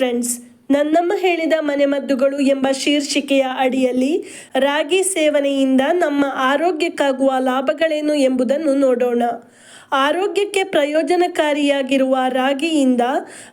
Friends ನನ್ನಮ್ಮ ಹೇಳಿದ ಮನೆಮದ್ದುಗಳು ಎಂಬ ಶೀರ್ಷಿಕೆಯ ಅಡಿಯಲ್ಲಿ ರಾಗಿ ಸೇವನೆಯಿಂದ ನಮ್ಮ ಆರೋಗ್ಯಕ್ಕಾಗುವ ಲಾಭಗಳೇನು ಎಂಬುದನ್ನು ನೋಡೋಣ. ಆರೋಗ್ಯಕ್ಕೆ ಪ್ರಯೋಜನಕಾರಿಯಾಗಿರುವ ರಾಗಿಯಿಂದ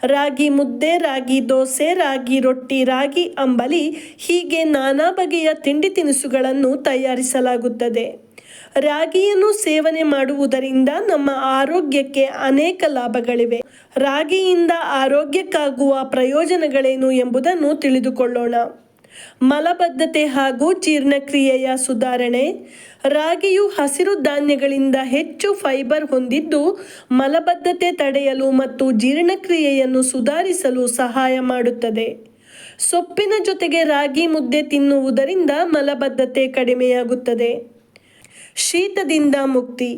ರಾಗಿ ಮುದ್ದೆ, ರಾಗಿ ದೋಸೆ, ರಾಗಿ ರೊಟ್ಟಿ, ರಾಗಿ ಅಂಬಲಿ, ಹೀಗೆ ನಾನಾ ಬಗೆಯ ತಿಂಡಿ ತಿನಿಸುಗಳನ್ನು ತಯಾರಿಸಲಾಗುತ್ತದೆ. ರಾಗಿಯನ್ನು ಸೇವನೆ ಮಾಡುವುದರಿಂದ ನಮ್ಮ ಆರೋಗ್ಯಕ್ಕೆ ಅನೇಕ ಲಾಭಗಳಿವೆ. ರಾಗಿಯಿಂದ ಆರೋಗ್ಯಕ್ಕಾಗುವ ಪ್ರಯೋಜನಗಳೇನು ಎಂಬುದನ್ನು ತಿಳಿದುಕೊಳ್ಳೋಣ. ಮಲಬದ್ಧತೆ ಹಾಗೂ ಜೀರ್ಣಕ್ರಿಯೆಯ ಸುಧಾರಣೆ. ರಾಗಿಯು ಹಸಿರು ಧಾನ್ಯಗಳಿಂದ ಹೆಚ್ಚು ಫೈಬರ್ ಹೊಂದಿದ್ದು, ಮಲಬದ್ಧತೆ ತಡೆಯಲು ಮತ್ತು ಜೀರ್ಣಕ್ರಿಯೆಯನ್ನು ಸುಧಾರಿಸಲು ಸಹಾಯ ಮಾಡುತ್ತದೆ. ಸೊಪ್ಪಿನ ಜೊತೆಗೆ ರಾಗಿ ಮುದ್ದೆ ತಿನ್ನುವುದರಿಂದ ಮಲಬದ್ಧತೆ ಕಡಿಮೆಯಾಗುತ್ತದೆ. ಶೀತದಿಂದ ಮುಕ್ತಿ.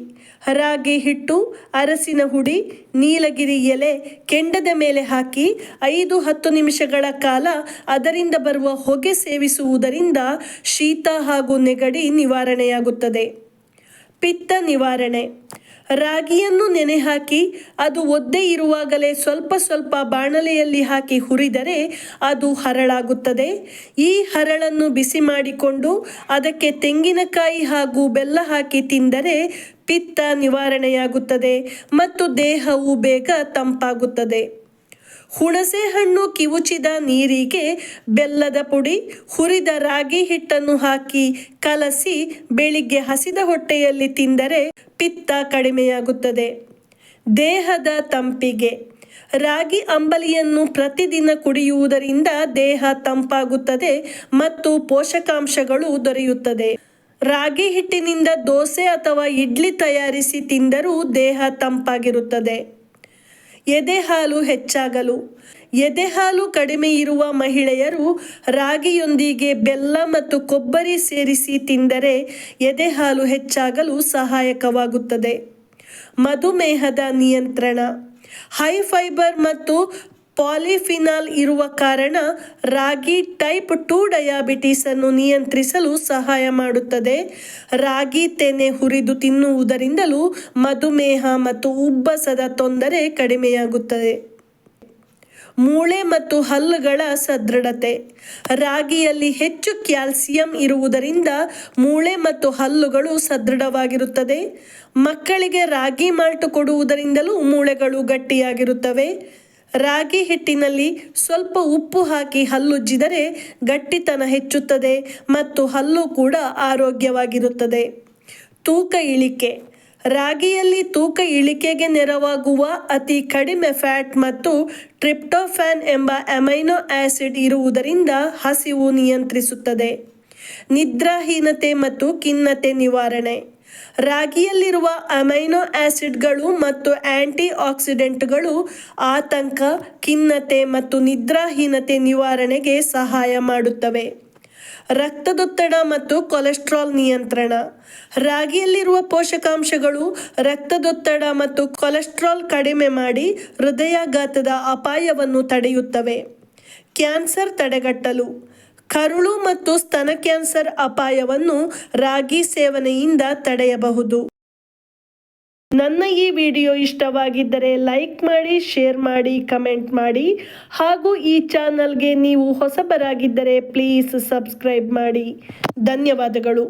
ರಾಗಿ ಹಿಟ್ಟು, ಅರಸಿನ ಹುಡಿ, ನೀಲಗಿರಿ ಎಲೆ ಕೆಂಡದ ಮೇಲೆ ಹಾಕಿ ಐದು ಹತ್ತು ನಿಮಿಷಗಳ ಕಾಲ ಅದರಿಂದ ಬರುವ ಹೊಗೆ ಸೇವಿಸುವುದರಿಂದ ಶೀತ ಹಾಗೂ ನೆಗಡಿ ನಿವಾರಣೆಯಾಗುತ್ತದೆ. ಪಿತ್ತ ನಿವಾರಣೆ. ರಾಗಿಯನ್ನು ನೆನೆ ಹಾಕಿ ಅದು ಒದ್ದೆ ಇರುವಾಗಲೇ ಸ್ವಲ್ಪ ಸ್ವಲ್ಪ ಬಾಣಲೆಯಲ್ಲಿ ಹಾಕಿ ಹುರಿದರೆ ಅದು ಹರಳಾಗುತ್ತದೆ. ಈ ಹರಳನ್ನು ಬಿಸಿ ಮಾಡಿಕೊಂಡು ಅದಕ್ಕೆ ತೆಂಗಿನಕಾಯಿ ಹಾಗೂ ಬೆಲ್ಲ ಹಾಕಿ ತಿಂದರೆ ಪಿತ್ತ ನಿವಾರಣೆಯಾಗುತ್ತದೆ ಮತ್ತು ದೇಹವು ಬೇಗ ತಂಪಾಗುತ್ತದೆ. ಹುಣಸೆ ಹಣ್ಣು ಕಿವುಚಿದ ನೀರಿಗೆ ಬೆಲ್ಲದ ಪುಡಿ, ಹುರಿದ ರಾಗಿ ಹಿಟ್ಟನ್ನು ಹಾಕಿ ಕಲಸಿ ಬೆಳಿಗ್ಗೆ ಹಸಿದ ಹೊಟ್ಟೆಯಲ್ಲಿ ತಿಂದರೆ ಪಿತ್ತ ಕಡಿಮೆಯಾಗುತ್ತದೆ. ದೇಹದ ತಂಪಿಗೆ. ರಾಗಿ ಅಂಬಲಿಯನ್ನು ಪ್ರತಿದಿನ ಕುಡಿಯುವುದರಿಂದ ದೇಹ ತಂಪಾಗುತ್ತದೆ ಮತ್ತು ಪೋಷಕಾಂಶಗಳು ದೊರೆಯುತ್ತದೆ. ರಾಗಿ ಹಿಟ್ಟಿನಿಂದ ದೋಸೆ ಅಥವಾ ಇಡ್ಲಿ ತಯಾರಿಸಿ ತಿಂದರೂ ದೇಹ ತಂಪಾಗಿರುತ್ತದೆ. ಎದೆಹಾಲು ಹೆಚ್ಚಾಗಲು. ಎದೆ ಹಾಲು ಕಡಿಮೆ ಇರುವ ಮಹಿಳೆಯರು ರಾಗಿಯೊಂದಿಗೆ ಬೆಲ್ಲ ಮತ್ತು ಕೊಬ್ಬರಿ ಸೇರಿಸಿ ತಿಂದರೆ ಎದೆಹಾಲು ಹೆಚ್ಚಾಗಲು ಸಹಾಯಕವಾಗುತ್ತದೆ. ಮಧುಮೇಹದ ನಿಯಂತ್ರಣ. ಹೈ ಫೈಬರ್ ಮತ್ತು ಪಾಲಿಫಿನಾಲ್ ಇರುವ ಕಾರಣ ರಾಗಿ ಟೈಪ್ ಟು ಡಯಾಬಿಟಿಸ್ ಅನ್ನು ನಿಯಂತ್ರಿಸಲು ಸಹಾಯ ಮಾಡುತ್ತದೆ. ರಾಗಿ ತೆನೆ ಹುರಿದು ತಿನ್ನುವುದರಿಂದಲೂ ಮಧುಮೇಹ ಮತ್ತು ಉಬ್ಬಸದ ತೊಂದರೆ ಕಡಿಮೆಯಾಗುತ್ತದೆ. ಮೂಳೆ ಮತ್ತು ಹಲ್ಲುಗಳ ಸದೃಢತೆ. ರಾಗಿಯಲ್ಲಿ ಹೆಚ್ಚು ಕ್ಯಾಲ್ಸಿಯಂ ಇರುವುದರಿಂದ ಮೂಳೆ ಮತ್ತು ಹಲ್ಲುಗಳು ಸದೃಢವಾಗಿರುತ್ತದೆ. ಮಕ್ಕಳಿಗೆ ರಾಗಿ ಮಾಲ್ಟು ಕೊಡುವುದರಿಂದಲೂ ಮೂಳೆಗಳು ಗಟ್ಟಿಯಾಗಿರುತ್ತವೆ. ರಾಗಿ ಹಿಟ್ಟಿನಲ್ಲಿ ಸ್ವಲ್ಪ ಉಪ್ಪು ಹಾಕಿ ಹಲ್ಲುಜ್ಜಿದರೆ ಗಟ್ಟಿತನ ಹೆಚ್ಚುತ್ತದೆ ಮತ್ತು ಹಲ್ಲು ಕೂಡ ಆರೋಗ್ಯವಾಗಿರುತ್ತದೆ. ತೂಕ ಇಳಿಕೆ. ರಾಗಿಯಲ್ಲಿ ತೂಕ ಇಳಿಕೆಗೆ ನೆರವಾಗುವ ಅತಿ ಕಡಿಮೆ ಫ್ಯಾಟ್ ಮತ್ತು ಟ್ರಿಪ್ಟೋಫ್ಯಾನ್ ಎಂಬ ಅಮೈನೋ ಆಸಿಡ್ ಇರುವುದರಿಂದ ಹಸಿವು ನಿಯಂತ್ರಿಸುತ್ತದೆ. ನಿದ್ರಾಹೀನತೆ ಮತ್ತು ಖಿನ್ನತೆ ನಿವಾರಣೆ. ರಾಗಿಯಲ್ಲಿರುವ ಅಮೈನೋ ಆಸಿಡ್ಗಳು ಮತ್ತು ಆಂಟಿ ಆಕ್ಸಿಡೆಂಟ್ಗಳು ಆತಂಕ, ಖಿನ್ನತೆ ಮತ್ತು ನಿದ್ರಾಹೀನತೆ ನಿವಾರಣೆಗೆ ಸಹಾಯ ಮಾಡುತ್ತವೆ. ರಕ್ತದೊತ್ತಡ ಮತ್ತು ಕೊಲೆಸ್ಟ್ರಾಲ್ ನಿಯಂತ್ರಣ. ರಾಗಿಯಲ್ಲಿರುವ ಪೋಷಕಾಂಶಗಳು ರಕ್ತದೊತ್ತಡ ಮತ್ತು ಕೊಲೆಸ್ಟ್ರಾಲ್ ಕಡಿಮೆ ಮಾಡಿ ಹೃದಯಾಘಾತದ ಅಪಾಯವನ್ನು ತಡೆಯುತ್ತವೆ. ಕ್ಯಾನ್ಸರ್ ತಡೆಗಟ್ಟಲು. ಕರುಳು ಮತ್ತು ಸ್ತನ ಕ್ಯಾನ್ಸರ್ ಅಪಾಯವನ್ನು ರಾಗಿ ಸೇವನೆಯಿಂದ ತಡೆಯಬಹುದು. ನನ್ನ ಈ ವಿಡಿಯೋ ಇಷ್ಟವಾಗಿದ್ದರೆ ಲೈಕ್ ಮಾಡಿ, ಶೇರ್ ಮಾಡಿ, ಕಮೆಂಟ್ ಮಾಡಿ. ಹಾಗೂ ಈ ಚಾನಲ್ಗೆ ನೀವು ಹೊಸಬರಾಗಿದ್ದರೆ ಪ್ಲೀಸ್ ಸಬ್ಸ್ಕ್ರೈಬ್ ಮಾಡಿ. ಧನ್ಯವಾದಗಳು.